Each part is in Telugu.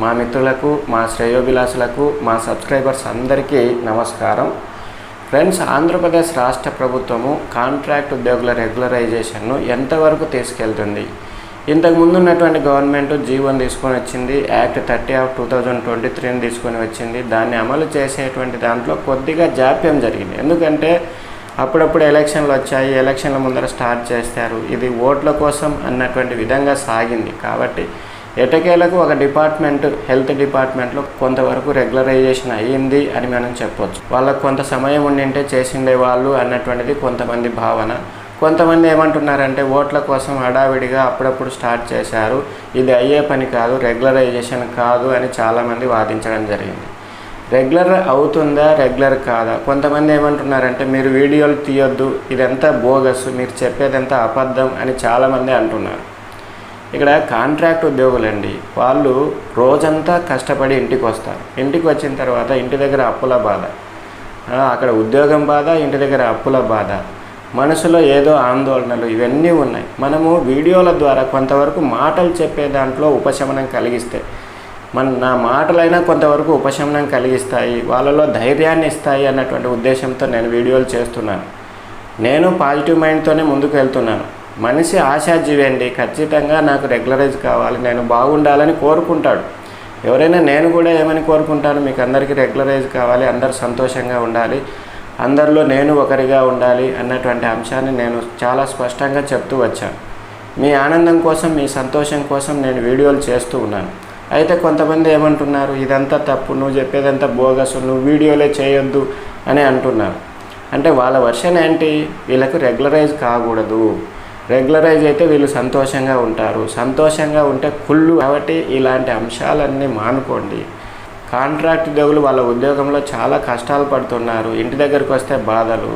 మా మిత్రులకు మా శ్రేయోభిలాషులకు మా సబ్స్క్రైబర్స్ అందరికీ నమస్కారం. ఫ్రెండ్స్ ఆంధ్రప్రదేశ్ రాష్ట్ర ప్రభుత్వము కాంట్రాక్ట్ ఉద్యోగుల రెగ్యులరైజేషన్ను ఎంతవరకు తీసుకెళ్తుంది? ఇంతకు ముందు ఉన్నటువంటి గవర్నమెంట్ జీవోని తీసుకొని వచ్చింది act thirty of two thousand twenty త్రీని తీసుకొని వచ్చింది. దాన్ని అమలు చేసేటువంటి దాంట్లో కొద్దిగా జాప్యం జరిగింది. ఎందుకంటే అప్పుడప్పుడు ఎలక్షన్లు వచ్చాయి ఎలక్షన్ల ముందర స్టార్ట్ చేస్తారు. ఇది ఓట్ల కోసం అన్నటువంటి విధంగా సాగింది. కాబట్టి ఎటకేలకు ఒక డిపార్ట్మెంట్ హెల్త్ డిపార్ట్మెంట్లో కొంతవరకు రెగ్యులరైజేషన్ అయ్యింది అని మనం చెప్పొచ్చు. వాళ్ళకు కొంత సమయం ఉండింటే చేసిండే వాళ్ళు అన్నటువంటిది కొంతమంది భావన. కొంతమంది ఏమంటున్నారంటే ఓట్ల కోసం హడావిడిగా అప్పుడప్పుడు స్టార్ట్ చేశారు. ఇది అయ్యే పని కాదు రెగ్యులరైజేషన్ కాదు అని చాలామంది వాదించడం జరిగింది. రెగ్యులర్ అవుతుందా రెగ్యులర్ కాదా? కొంతమంది ఏమంటున్నారంటే మీరు వీడియోలు తీయొద్దు ఇదంతా బోగస్ మీరు చెప్పేదంతా అబద్ధం అని చాలామంది అంటున్నారు. ఇక్కడ కాంట్రాక్ట్ ఉద్యోగులండి వాళ్ళు రోజంతా కష్టపడి ఇంటికి వస్తారు. ఇంటికి వచ్చిన తర్వాత ఇంటి దగ్గర అప్పుల బాధ. అక్కడ ఉద్యోగం బాధ ఇంటి దగ్గర అప్పుల బాధ. మనసులో ఏదో ఆందోళనలు ఇవన్నీ ఉన్నాయి. మనము వీడియోల ద్వారా కొంతవరకు మాటలు చెప్పే దాంట్లో ఉపశమనం కలిగిస్తే మన నా మాటలైనా కొంతవరకు ఉపశమనం కలిగిస్తాయి వాళ్ళలో ధైర్యాన్ని ఇస్తాయి అన్నటువంటి ఉద్దేశంతో నేను వీడియోలు చేస్తున్నాను. నేను పాజిటివ్ మైండ్తోనే ముందుకు వెళ్తున్నాను. మనిషి ఆశాజీవి అండి. ఖచ్చితంగా నాకు రెగ్యులరైజ్ కావాలి. నేను బాగుండాలని కోరుకుంటాడు. ఎవరైనా నేను కూడా ఏమని కోరుకుంటాను? మీకు అందరికీ రెగ్యులరైజ్ కావాలి. అందరు సంతోషంగా ఉండాలి. అందరిలో నేను ఒకరిగా ఉండాలి అన్నటువంటి అంశాన్ని నేను చాలా స్పష్టంగా చెప్తూ వచ్చాను. మీ ఆనందం కోసం మీ సంతోషం కోసం నేను వీడియోలు చేస్తూ ఉన్నాను. అయితే కొంతమంది ఏమంటున్నారు? ఇదంతా తప్పు. నువ్వు చెప్పేదంతా బోగస్. నువ్వు వీడియోలే చేయొద్దు అని అంటున్నారు. అంటే వాళ్ళ వర్షన్ ఏంటి? వీళ్ళకు రెగ్యులరైజ్ కాకూడదు. రెగ్యులరైజ్ అయితే వీళ్ళు సంతోషంగా ఉంటారు. సంతోషంగా ఉంటే కుళ్ళు. కాబట్టి ఇలాంటి అంశాలన్నీ మానుకోండి. కాంట్రాక్ట్ ఉద్యోగులు వాళ్ళ ఉద్యోగంలో చాలా కష్టాలు పడుతున్నారు. ఇంటి దగ్గరికి వస్తే బాధలు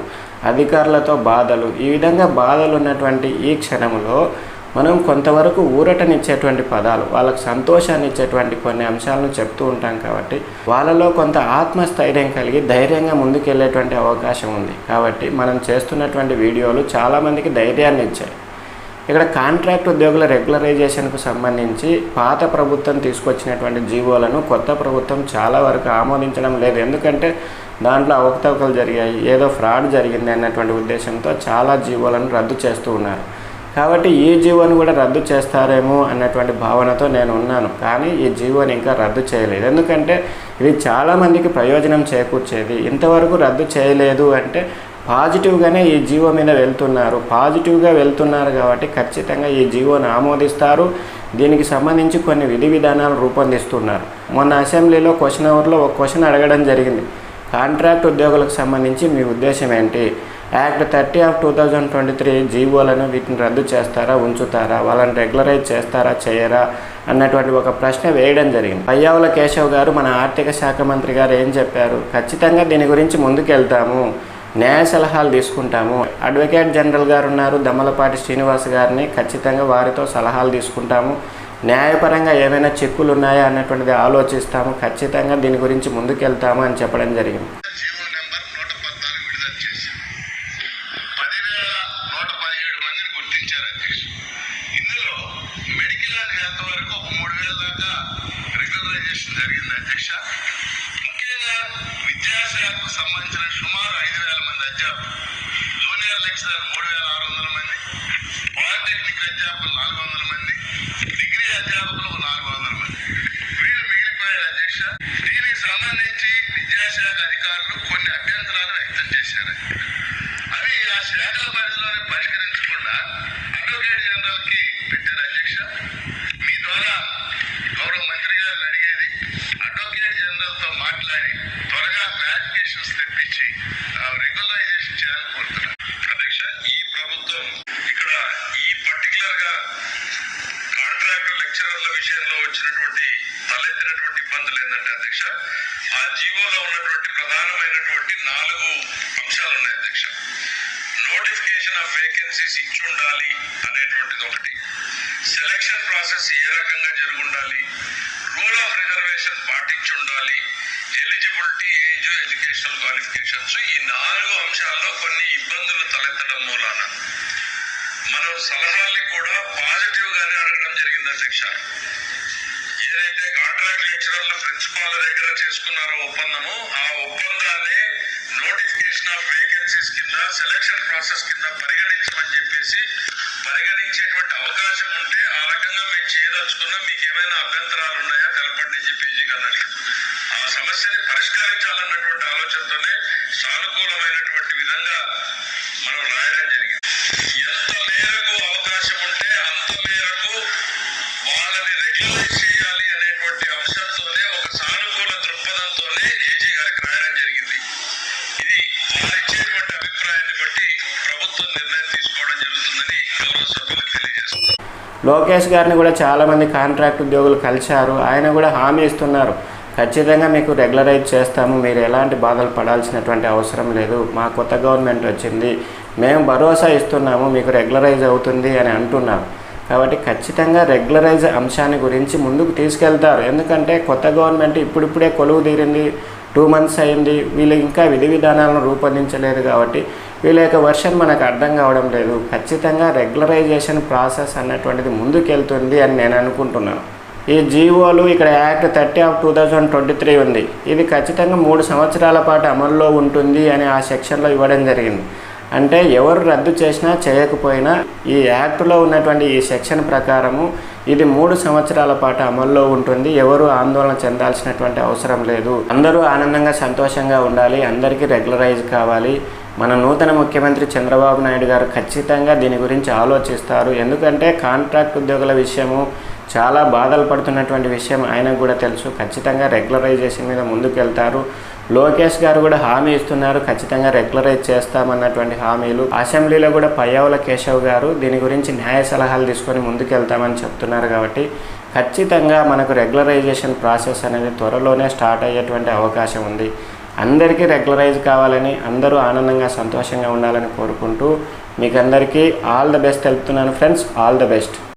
అధికారులతో బాధలు. ఈ విధంగా బాధలు ఉన్నటువంటి ఈ క్షణంలో మనం కొంతవరకు ఊరటనిచ్చేటువంటి పదాలు వాళ్ళకు సంతోషాన్ని ఇచ్చేటువంటి కొన్ని అంశాలను చెప్తూ ఉంటాం కాబట్టి వాళ్ళలో కొంత ఆత్మస్థైర్యం కలిగి ధైర్యంగా ముందుకెళ్ళేటువంటి అవకాశం ఉంది. కాబట్టి మనం చేస్తున్నటువంటి వీడియోలు చాలామందికి ధైర్యాన్ని ఇచ్చాయి ఇక్కడ కాంట్రాక్ట్ ఉద్యోగుల రెగ్యులరైజేషన్కు సంబంధించి పాత ప్రభుత్వం తీసుకొచ్చినటువంటి జీవోలను కొత్త ప్రభుత్వం చాలా వరకు ఆమోదించడం లేదు. ఎందుకంటే దాంట్లో అవకతవకలు జరిగాయి. ఏదో ఫ్రాడ్ జరిగింది అన్నటువంటి ఉద్దేశంతో చాలా జీవోలను రద్దు చేస్తూ ఉన్నారు. కాబట్టి ఈ జీవోని కూడా రద్దు చేస్తారేమో అన్నటువంటి భావనతో నేను ఉన్నాను. కానీ ఈ జీవోని ఇంకా రద్దు చేయలేదు. ఎందుకంటే ఇది చాలామందికి ప్రయోజనం చేకూర్చేది. ఇంతవరకు రద్దు చేయలేదు అంటే పాజిటివ్గానే ఈ జీవో మీద వెళ్తున్నారు. పాజిటివ్గా వెళ్తున్నారు కాబట్టి ఖచ్చితంగా ఈ జీవోను ఆమోదిస్తారు. దీనికి సంబంధించి కొన్ని విధి విధానాలు రూపొందిస్తున్నారు. మొన్న అసెంబ్లీలో క్వశ్చన్ అవర్లో ఒక క్వశ్చన్ అడగడం జరిగింది. కాంట్రాక్ట్ ఉద్యోగులకు సంబంధించి మీ ఉద్దేశం ఏంటి? Act thirty of two thousand twenty three జీవోలను వీటిని రద్దు చేస్తారా? ఉంచుతారా? వాళ్ళని రెగ్యులరైజ్ చేస్తారా? చేయరా? అన్నటువంటి ఒక ప్రశ్న వేయడం జరిగింది. పయ్యావుల కేశవ్ గారు మన ఆర్థిక శాఖ మంత్రి గారు ఏం చెప్పారు? ఖచ్చితంగా దీని గురించి ముందుకెళ్తాము. న్యాయ సలహాలు తీసుకుంటాము. అడ్వకేట్ జనరల్ గారు ఉన్నారు. దమ్మలపాటి శ్రీనివాస్ గారిని ఖచ్చితంగా వారితో సలహాలు తీసుకుంటాము. న్యాయపరంగా ఏమైనా చెక్కులు ఉన్నాయా అన్నటువంటిది ఆలోచిస్తాము. ఖచ్చితంగా దీని గురించి ముందుకెళ్తాము అని చెప్పడం జరిగింది. జీవో నెంబర్ చేశారు పదివేల నూట పదిహేడు మందిని గుర్తించారు అధ్యక్ష ఇందులో మెడికల్ అండ్ హెల్త్ వరకు ఒక మూడు వేల దాకా రెగ్యులరైజేషన్ జరిగింది అధ్యక్ష ముఖ్యంగా విద్యాశాఖకు సంబంధించిన సుమారు ఐదు వేల మంది అధ్యాపకులు జూనియర్ లెక్చరర్ మూడు వేల ఆరు వందల మంది పాలిటెక్నిక్ అధ్యాపకులు నాలుగు వందల మంది డిగ్రీ అధ్యాపకులు ఒక నాలుగు వందల మంది వీళ్ళు మిగిలిపోయారు అధ్యక్ష దీనికి సంబంధించి విద్యాశాఖ అధికారులు కొన్ని అభ్యంతరాలు వ్యక్తం చేశారు అవి ఆ శాఖల పరిధిలోనే పరిష్కరించకుండా అడ్వకేట్ జనరల్కి పెట్టారు అధ్యక్ష మీ ద్వారా గౌరవ మంత్రి గారిని అడిగేది అడ్వకేట్ జనరల్తో మాట్లాడి త్వరగా క్లారిఫికేషన్స్ తెప్పించి రెగ్యులరైజేషన్ చేయాలని కోరుతున్నాను. అధ్యక్ష ఈ ప్రభుత్వం ఇక్కడ ఈ పర్టికులర్గా కాంట్రాక్ట్ లెక్చరర్ల విషయంలో వచ్చినటువంటి తలెత్తినటువంటి ఇబ్బందులు ఏంటంటే అధ్యక్ష ఆ జీవోలో ఉన్నటువంటి ప్రధానమైనటువంటి నాలుగు అంశాలు ఉన్నాయి అధ్యక్ష. నోటిఫికేషన్ ఆఫ్ వేకెన్సీస్ ఇచ్చి ఉండాలి అనేటువంటిది ఒకటి. సెలక్షన్ ప్రాసెస్ ఏ రకంగా జరుగుండాలి? రూల్ ఆఫ్ రిజర్వేషన్ పాటించి ఉండాలి ఎలిజిబిలిటీ ఏజ్ ఎడ్యుకేషనల్ క్వాలిఫికేషన్స్ ఈ నాలుగు అంశాల్లో కొన్ని ఇబ్బందులు తలెత్తడం మూలాన. మనం సలహాలు కూడా పాజిటివ్ గానే అడగడం జరిగింది అధ్యక్ష ఏదైతే కాంట్రాక్ట్ లెక్చరర్లు ప్రిన్సిపాల్ దగ్గర చేసుకున్నారో ఒప్పందము ఆ ఒప్పందాన్ని నోటిఫికేషన్ ఆఫ్ వేకెన్సీస్ కింద సెలక్షన్ ప్రాసెస్ కింద పరిగణించమని చెప్పేసి పరిగణించేటువంటి అవకాశం ఉంటే ఆ రకంగా మేము చేయదలుచుకున్నా. మీకు ఏమైనా అభ్యంతరాలు తెలపండి ఆ సమస్యని పరిష్కరించాలన్నటువంటి ఆలోచనతోనే సానుకూలమైనటువంటి విధంగా మనం రాయడం జరిగింది. ఎంత మేరకు అవకాశం ఉంటే అంత మేరకు వాళ్ళని రెగ్యులైజ్ చేయాలి అనేటువంటి అంశంతోనే ఒక సానుకూల దృక్పథంతోనే ఏజీ గారికి రాయడం జరిగింది. ఇది వారిచ్చేటువంటి అభిప్రాయాన్ని బట్టి ప్రభుత్వం నిర్ణయం లోకేష్ గారిని కూడా చాలామంది కాంట్రాక్ట్ ఉద్యోగులు కలిశారు. ఆయన కూడా హామీ ఇస్తున్నారు. ఖచ్చితంగా మీకు రెగ్యులరైజ్ చేస్తాము. మీరు ఎలాంటి బాధలు పడాల్సినటువంటి అవసరం లేదు. మా కొత్త గవర్నమెంట్ వచ్చింది. మేము భరోసా ఇస్తున్నాము. మీకు రెగ్యులరైజ్ అవుతుంది అని అంటున్నారు. కాబట్టి ఖచ్చితంగా రెగ్యులరైజ్ అంశాన్ని గురించి ముందుకు తీసుకెళ్తారు. ఎందుకంటే కొత్త గవర్నమెంట్ ఇప్పుడిప్పుడే కొలువు తీరింది. టూ మంత్స్ అయింది. వీళ్ళు ఇంకా విధి విధానాలను రూపొందించలేదు కాబట్టి వీళ్ళ యొక్క వర్షన్ మనకు అర్థం కావడం లేదు. ఖచ్చితంగా రెగ్యులరైజేషన్ ప్రాసెస్ అన్నటువంటిది ముందుకెళ్తుంది అని నేను అనుకుంటున్నాను. ఈ జీవోలు ఇక్కడ act thirty of two thousand twenty three ఉంది. ఇది ఖచ్చితంగా మూడు సంవత్సరాల పాటు అమల్లో ఉంటుంది అని ఆ సెక్షన్లో ఇవ్వడం జరిగింది. అంటే ఎవరు రద్దు చేసినా చేయకపోయినా ఈ యాక్ట్లో ఉన్నటువంటి ఈ సెక్షన్ ప్రకారము ఇది మూడు సంవత్సరాల పాటు అమల్లో ఉంటుంది. ఎవరు ఆందోళన చెందాల్సినటువంటి అవసరం లేదు. అందరూ ఆనందంగా సంతోషంగా ఉండాలి. అందరికీ రెగ్యులరైజ్ కావాలి. మన నూతన ముఖ్యమంత్రి చంద్రబాబు నాయుడు గారు ఖచ్చితంగా దీని గురించి ఆలోచిస్తారు. ఎందుకంటే కాంట్రాక్ట్ ఉద్యోగుల విషయము చాలా బాధలు పడుతున్నటువంటి విషయం ఆయనకు కూడా తెలుసు. ఖచ్చితంగా రెగ్యులరైజేషన్ మీద ముందుకు వెళ్తారు లోకేష్ గారు కూడా హామీ ఇస్తున్నారు. ఖచ్చితంగా రెగ్యులరైజ్ చేస్తామన్నటువంటి హామీలు. అసెంబ్లీలో కూడా పయ్యావుల కేశవ్ గారు దీని గురించి న్యాయ సలహాలు తీసుకొని ముందుకెళ్తామని చెప్తున్నారు కాబట్టి ఖచ్చితంగా మనకు రెగ్యులరైజేషన్ ప్రాసెస్ అనేది త్వరలోనే స్టార్ట్ అయ్యేటువంటి అవకాశం ఉంది. అందరికీ రెగ్యులరైజ్ కావాలని అందరూ ఆనందంగా సంతోషంగా ఉండాలని కోరుకుంటూ మీకు అందరికీ ఆల్ ద బెస్ట్ తెలుపుతున్నాను ఫ్రెండ్స్. All the best.